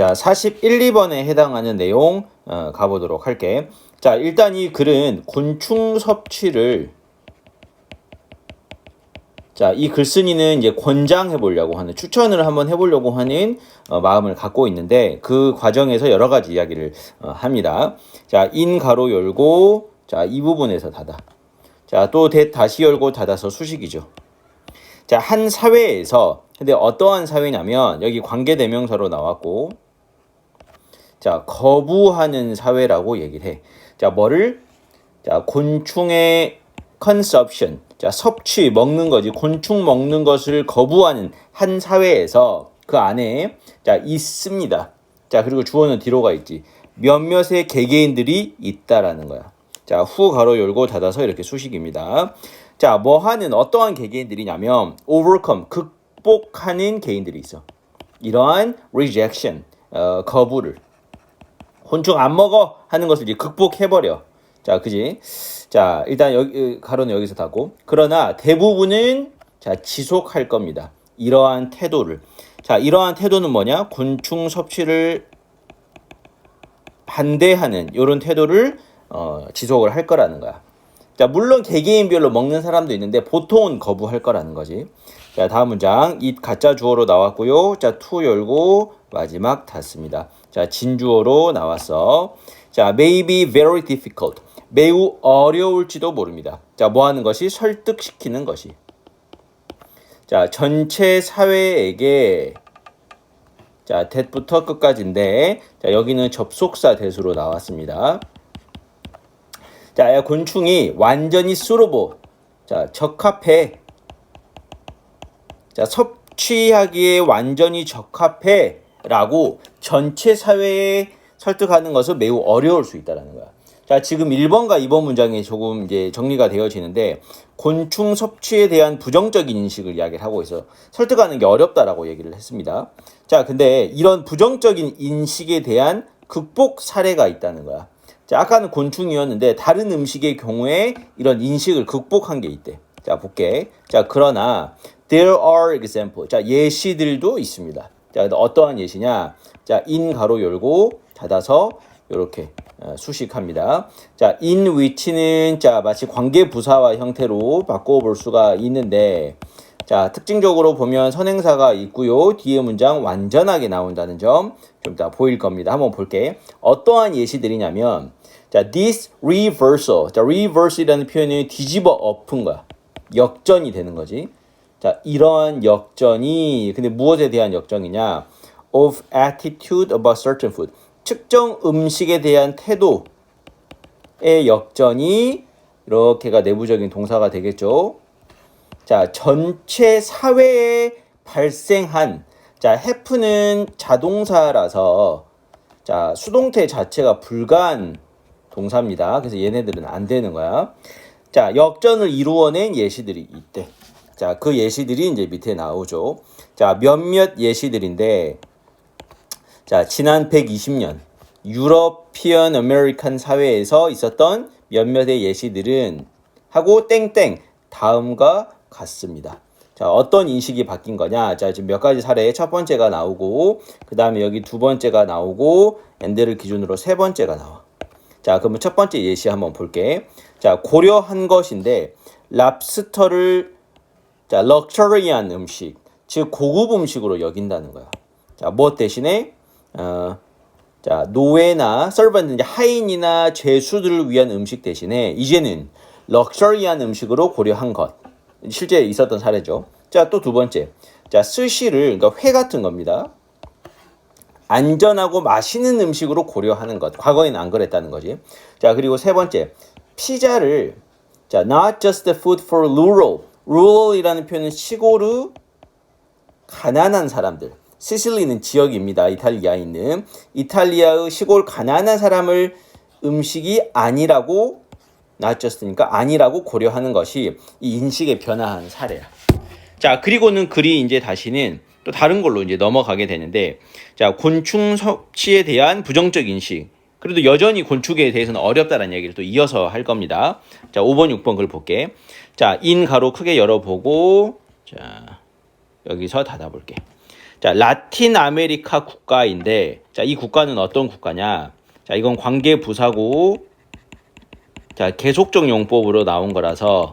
자, 41, 2번에 해당하는 내용 어, 가보도록 할게. 자, 일단 이 글은 곤충 섭취를 자, 이 글쓴이는 이제 권장해 보려고 하는 추천을 한번 해 보려고 하는 어, 마음을 갖고 있는데 그 과정에서 여러 가지 이야기를 어, 합니다. 자, 인 가로 열고 자, 이 부분에서 닫아. 자, 또 대, 다시 열고 닫아서 수식이죠. 자, 한 사회에서 근데 어떠한 사회냐면 여기 관계 대명사로 나왔고 자, 거부하는 사회라고 얘기를 해. 자, 뭐를 자, 곤충의 consumption. 자, 섭취 먹는 거지. 곤충 먹는 것을 거부하는 한 사회에서 그 안에 자, 있습니다. 자, 그리고 주어는 뒤로 가 있지. 몇몇의 개개인들이 있다라는 거야. 자, 후 가로 열고 닫아서 이렇게 수식입니다. 자, 뭐 하는 어떠한 개개인들이냐면 overcome 극복하는 개인들이 있어. 이러한 rejection 어, 거부를 곤충 안 먹어 하는 것을 이제 극복해 버려. 자, 그지? 자, 일단 여기 가로는 여기서 닫고 그러나 대부분은 자, 지속할 겁니다. 이러한 태도를. 자, 이러한 태도는 뭐냐? 곤충 섭취를 반대하는 이런 태도를 어, 지속을 할 거라는 거야. 자, 물론 개개인별로 먹는 사람도 있는데 보통은 거부할 거라는 거지. 자, 다음 문장. 이 가짜 주어로 나왔고요. 자, 투 열고 마지막 닫습니다. 자, 진주어로 나왔어. 자, may be very difficult. 매우 어려울지도 모릅니다. 자, 뭐 하는 것이 설득시키는 것이. 자, 전체 사회에게 자, that부터 끝까지인데 자, 여기는 접속사 대수로 나왔습니다. 자, 곤충이 완전히 수로보. 자, 적합해. 자, 섭취하기에 완전히 적합해. 라고 전체 사회에 설득하는 것은 매우 어려울 수 있다라는 거야. 자, 지금 1번과 2번 문장에 조금 이제 정리가 되어지는데 곤충 섭취에 대한 부정적인 인식을 이야기를 하고 있어. 설득하는 게 어렵다라고 얘기를 했습니다. 자, 근데 이런 부정적인 인식에 대한 극복 사례가 있다는 거야. 자, 아까는 곤충이었는데 다른 음식의 경우에 이런 인식을 극복한 게 있대. 자, 볼게. 자, 그러나 there are example. 자, 예시들도 있습니다. 자, 어떠한 예시냐? 자, 인 가로 열고 닫아서 이렇게 어, 수식합니다. 자, in which는 자 마치 관계 부사와 형태로 바꿔 볼 수가 있는데 자 특징적으로 보면 선행사가 있고요. 뒤에 문장 완전하게 나온다는 점좀 이따 보일 겁니다. 한번 볼게. 어떠한 예시들이냐면 자 this reversal 자 reverse이라는 표현이 뒤집어 엎은 거야. 역전이 되는 거지. 자 이러한 역전이 근데 무엇에 대한 역전이냐? of attitude about certain food 특정 음식에 대한 태도의 역전이 이렇게가 내부적인 동사가 되겠죠. 자, 전체 사회에 발생한 자, have는 자동사라서 자, 수동태 자체가 불가한 동사입니다. 그래서 얘네들은 안 되는 거야. 자, 역전을 이루어낸 예시들이 있대. 자, 그 예시들이 이제 밑에 나오죠. 자, 몇몇 예시들인데 자, 지난 120년 유러피언 아메리칸 사회에서 있었던 몇몇의 예시들은 하고 땡땡 다음과 같습니다. 자, 어떤 인식이 바뀐 거냐? 자, 지금 몇 가지 사례 첫 번째가 나오고 그 다음에 여기 두 번째가 나오고 엔드를 기준으로 세 번째가 나와. 자, 그러면 첫 번째 예시 한번 볼게. 자, 고려한 것인데 랍스터를 자, 럭셔리한 음식, 즉 고급 음식으로 여긴다는 거야. 자, 무엇 대신에 어, 자, 노예나 이제 하인이나 죄수들을 위한 음식 대신에 이제는 럭셔리한 음식으로 고려한 것. 실제 있었던 사례죠. 자, 또 두 번째. 자, 스시를 그러니까 회 같은 겁니다. 안전하고 맛있는 음식으로 고려하는 것. 과거에는 안 그랬다는 거지. 자, 그리고 세 번째. 피자를 자, not just food for rural. Rural이라는 표현은 시골의 가난한 사람들. 시실리는 지역입니다. 이탈리아에 있는 이탈리아의 시골 가난한 사람을 음식이 아니라고 just니까 아니라고 고려하는 것이 이 인식의 변화한 사례야. 자, 그리고는 글이 이제 다시는 또 다른 걸로 이제 넘어가게 되는데 자, 곤충 섭취에 대한 부정적 인식. 그래도 여전히 곤충에 대해서는 어렵다는 얘기를 또 이어서 할 겁니다. 자, 5번, 6번 글 볼게. 자, 인 가로 크게 열어보고 자, 여기서 닫아볼게. 자, 라틴 아메리카 국가인데, 자, 이 국가는 어떤 국가냐? 자, 이건 관계 부사고, 자, 계속적 용법으로 나온 거라서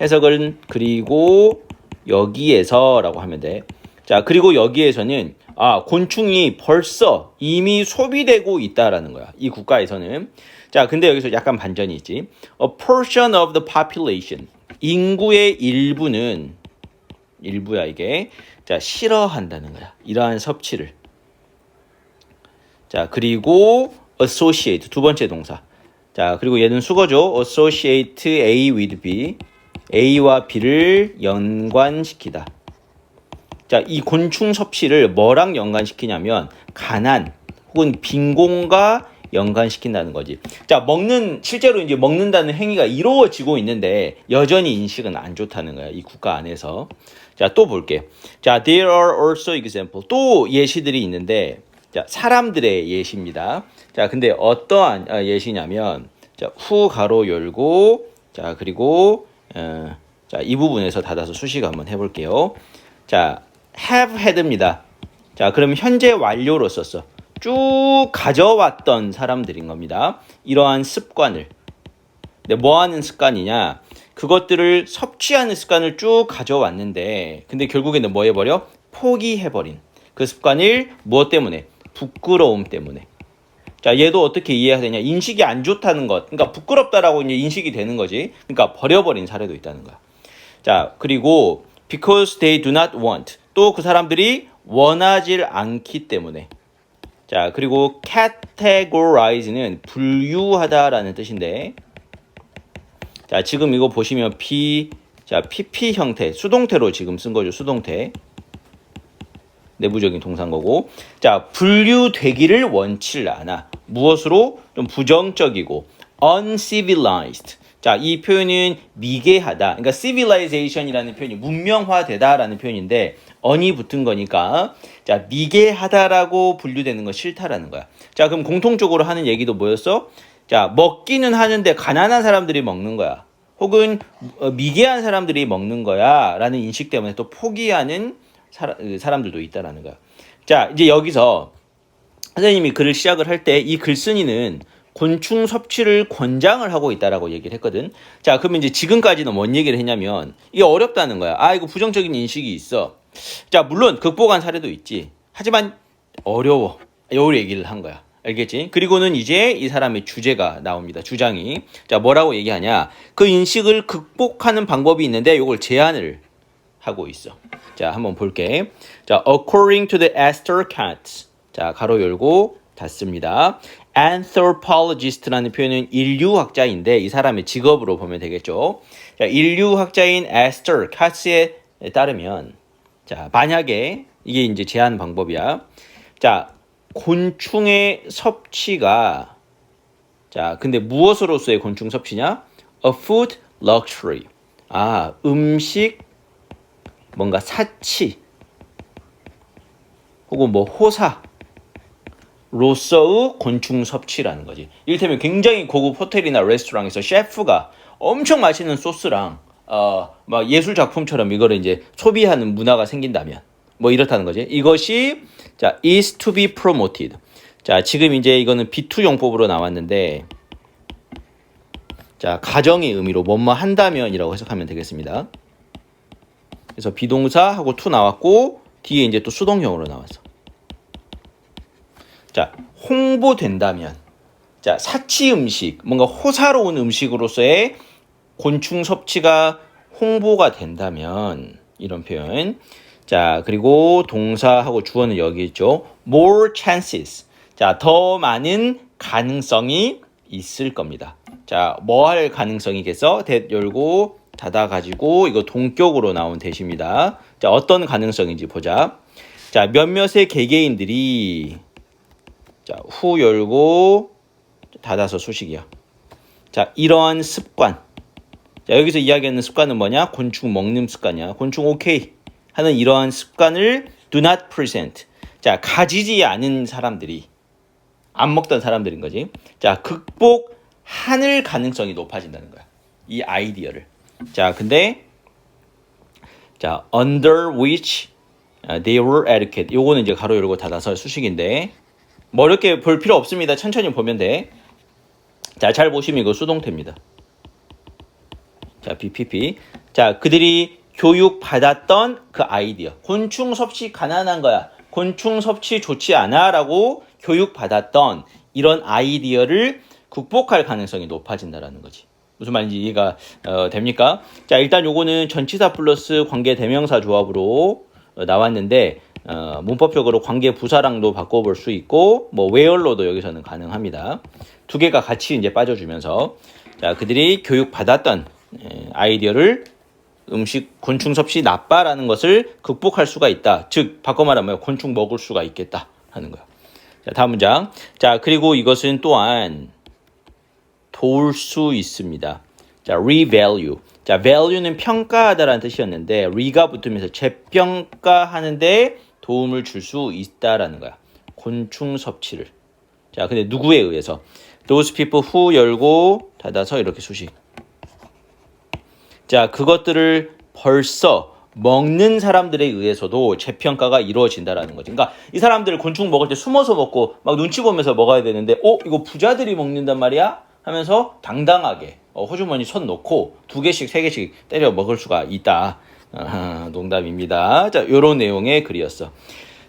해석은 그리고 여기에서라고 하면 돼. 자, 그리고 여기에서는 아, 곤충이 벌써 이미 소비되고 있다라는 거야. 이 국가에서는. 자, 근데 여기서 약간 반전이 있지. A portion of the population. 인구의 일부는 일부야 이게. 자, 싫어한다는 거야. 이러한 섭취를. 자, 그리고 associate 두 번째 동사. 자, 그리고 얘는 수거죠. associate A with B. A와 B를 연관시키다. 자, 이 곤충 섭취를 뭐랑 연관시키냐면 가난 혹은 빈곤과 연관시킨다는 거지. 자, 먹는 실제로 이제 먹는다는 행위가 이루어지고 있는데 여전히 인식은 안 좋다는 거야. 이 국가 안에서. 자, 또 볼게. 자, there are also example. 또 예시들이 있는데 자, 사람들의 예시입니다. 자, 근데 어떠한 어, 예시냐면 자, 후 가로 열고 자, 그리고 어, 자, 이 부분에서 닫아서 수식 한번 해 볼게요. 자, have had입니다. 자, 그럼 현재 완료로 썼어. 쭉 가져왔던 사람들인 겁니다. 이러한 습관을. 근데 뭐 하는 습관이냐? 그것들을 섭취하는 습관을 쭉 가져왔는데, 근데 결국에는 뭐 해버려? 포기해버린. 그 습관을 무엇 때문에? 부끄러움 때문에. 자, 얘도 어떻게 이해해야 되냐? 인식이 안 좋다는 것. 그러니까 부끄럽다라고 이제 인식이 되는 거지. 그러니까 버려버린 사례도 있다는 거야. 자, 그리고 because they do not want. 또 그 사람들이 원하질 않기 때문에. 자, 그리고 categorize는 분류하다라는 뜻인데. 자, 지금 이거 보시면 P, 자, PP 형태, 수동태로 지금 쓴 거죠, 수동태. 내부적인 동사인 거고. 자, 분류되기를 원치를 않아. 무엇으로? 좀 부정적이고, uncivilized. 자, 이 표현은 미개하다. 그러니까 civilization이라는 표현이 문명화되다라는 표현인데 언이 붙은 거니까 자, 미개하다라고 분류되는 거 싫다라는 거야. 자, 그럼 공통적으로 하는 얘기도 뭐였어? 자, 먹기는 하는데 가난한 사람들이 먹는 거야. 혹은 어, 미개한 사람들이 먹는 거야라는 인식 때문에 또 포기하는 사라, 사람들도 있다라는 거야. 자, 이제 여기서 선생님이 글을 시작을 할 때 이 글쓴이는 곤충 섭취를 권장을 하고 있다라고 얘기를 했거든. 자, 그러면 이제 지금까지는 뭔 얘기를 했냐면 이게 어렵다는 거야. 아, 이거 부정적인 인식이 있어. 자, 물론 극복한 사례도 있지. 하지만 어려워. 요 얘기를 한 거야. 알겠지? 그리고는 이제 이 사람의 주제가 나옵니다. 주장이. 자, 뭐라고 얘기하냐? 그 인식을 극복하는 방법이 있는데 이걸 제안을 하고 있어. 자, 한번 볼게. 자, according to the Esther Cat. 자, 가로 열고 닫습니다. Anthropologist라는 표현은 인류학자인데 이 사람의 직업으로 보면 되겠죠. 자, 인류학자인 에스터 카츠에 따르면 자, 만약에 이게 이제 제한 방법이야. 자, 곤충의 섭취가 자, 근데 무엇으로서의 곤충 섭취냐? A food luxury. 아, 음식 뭔가 사치 혹은 뭐 호사 로서의 곤충 섭취라는 거지. 이를테면 굉장히 고급 호텔이나 레스토랑에서 셰프가 엄청 맛있는 소스랑 어, 막 예술 작품처럼 이거를 이제 소비하는 문화가 생긴다면 뭐 이렇다는 거지. 이것이 자 is to be promoted. 자 지금 이제 이거는 B2 용법으로 나왔는데 자 가정의 의미로 뭐뭐 한다면이라고 해석하면 되겠습니다. 그래서 비동사하고 to 나왔고 뒤에 이제 또 수동형으로 나왔어. 자, 홍보된다면. 자, 사치 음식, 뭔가 호사로운 음식으로서의 곤충 섭취가 홍보가 된다면 이런 표현. 자, 그리고 동사하고 주어는 여기 있죠. more chances. 자, 더 많은 가능성이 있을 겁니다. 자, 뭐 할 가능성이겠어? 대 열고 닫아 가지고 이거 동격으로 나온 대시입니다. 자, 어떤 가능성인지 보자. 자, 몇몇의 개개인들이 자, 후 열고 닫아서 수식이야. 자, 이러한 습관. 자, 여기서 이야기하는 습관은 뭐냐? 곤충 먹는 습관이야. 곤충 오케이 하는 이러한 습관을 do not present. 자, 가지지 않은 사람들이 안 먹던 사람들인 거지. 자, 극복하는 가능성이 높아진다는 거야. 이 아이디어를. 자, 근데 자, under which 아, they were educated. 요거는 이제 가로 열고 닫아서 수식인데 뭐 어렵게 볼 필요 없습니다. 천천히 보면 돼. 자, 잘 보시면 이거 수동태입니다. 자, BPP. 자, 그들이 교육 받았던 그 아이디어. 곤충 섭취 가난한 거야. 곤충 섭취 좋지 않아 라고 교육 받았던 이런 아이디어를 극복할 가능성이 높아진다라는 거지. 무슨 말인지 이해가 어, 됩니까? 자, 일단 요거는 전치사 플러스 관계 대명사 조합으로 어, 나왔는데 어, 문법적으로 관계 부사랑도 바꿔볼 수 있고 뭐 where로도 여기서는 가능합니다. 두 개가 같이 이제 빠져주면서 자 그들이 교육 받았던 에, 아이디어를 음식 곤충 섭취 나빠라는 것을 극복할 수가 있다. 즉 바꿔 말하면 곤충 먹을 수가 있겠다 하는 거야. 자 다음 문장. 자 그리고 이것은 또한 도울 수 있습니다. 자, revalue. 자, value는 평가하다라는 뜻이었는데 re가 붙으면서 재평가하는데 도움을 줄 수 있다라는 거야. 곤충 섭취를. 자, 근데 누구에 의해서? Those people who 열고 닫아서 이렇게 수식. 자, 그것들을 벌써 먹는 사람들에 의해서도 재평가가 이루어진다라는 거지. 그러니까 이 사람들 곤충 먹을 때 숨어서 먹고 막 눈치 보면서 먹어야 되는데, 어, 이거 부자들이 먹는단 말이야? 하면서 당당하게 어, 호주머니 손 놓고 두 개씩 세 개씩 때려 먹을 수가 있다. 아, 농담입니다. 자, 요런 내용의 글이었어.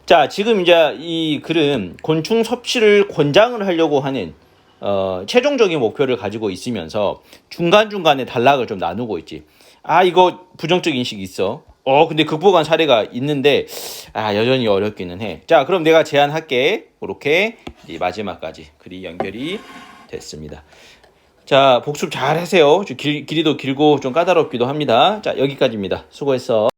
자, 지금 이제 이 글은 곤충 섭취를 권장을 하려고 하는 어, 최종적인 목표를 가지고 있으면서 중간중간에 단락을 좀 나누고 있지. 아, 이거 부정적 인식이 있어. 어, 근데 극복한 사례가 있는데, 아, 여전히 어렵기는 해. 자, 그럼 내가 제안할게. 이제 마지막까지 글이 연결이 됐습니다. 자, 복습 잘 하세요. 좀 길, 길이도 길고 좀 까다롭기도 합니다. 자, 여기까지입니다. 수고했어.